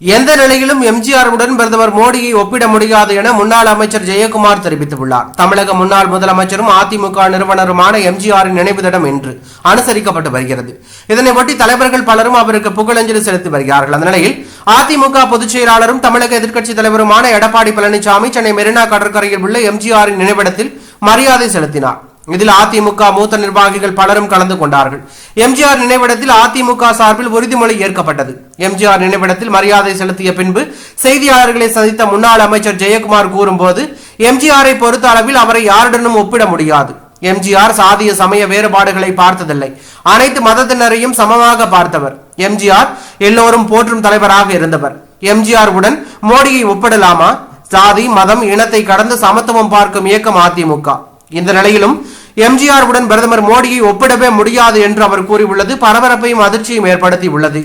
எந்த நிலையிலும் எம்ஜிஆருடன் பிரதமர் மோடியை ஒப்பிட முடியாது என முன்னாள் அமைச்சர் ஜெயக்குமார் தெரிவித்துள்ளார். தமிழக முன்னாள் முதலமைச்சரும் அதிமுக நிறுவனருமான எம்ஜிஆரின் நினைவு தினம் இன்று அனுசரிக்கப்பட்டு வருகிறது. இதனையொட்டி தலைவர்கள் பலரும் அவருக்கு புகழஞ்சலி செலுத்தி வருகிறார்கள். அந்த நிலையில் அதிமுக பொதுச் செயலாளரும் தமிழக எதிர்க்கட்சித் தலைவருமான எடப்பாடி பழனிசாமி சென்னை மெரினா கடற்கரையில் உள்ள எம்ஜிஆரின் நினைவிடத்தில் மரியாதை செலுத்தினார். இதில் அதிமுக மூத்த நிர்வாகிகள் பலரும் கலந்து கொண்டார்கள். எம்ஜிஆர் நினைவிடத்தில் அதிமுக சார்பில் உறுதிமொழி ஏற்கப்பட்டது. எம்ஜிஆர் நினைவிடத்தில் மரியாதை செலுத்திய பின்பு செய்தியாளர்களை சந்தித்த முன்னாள் அமைச்சர் ஜெயக்குமார் கூறும்போது எம்ஜிஆரை பொறுத்த அளவில் அவரை யாருடனும் ஒப்பிட முடியாது. எம்ஜிஆர் சாதிய சமய வேறுபாடுகளை பார்த்ததில்லை. அனைத்து மதத்தினரையும் சமமாக பார்த்தவர். எம்ஜிஆர் எல்லோரும் போற்றும் தலைவராக இருந்தவர். எம்ஜிஆர் உடன் மோடியை ஒப்பிடலாமா? சாதி மதம் இனத்தை கடந்து சமத்துவம் பார்க்கும் இயக்கம் அதிமுக. இந்த நிலையிலும் எம்ஜிஆர் உடன் பிரதமர் மோடியை ஒப்பிடவே முடியாது என்று அவர் கூறியுள்ளது. பரபரப்பையும் அதிர்ச்சியும் ஏற்படுத்தி உள்ளது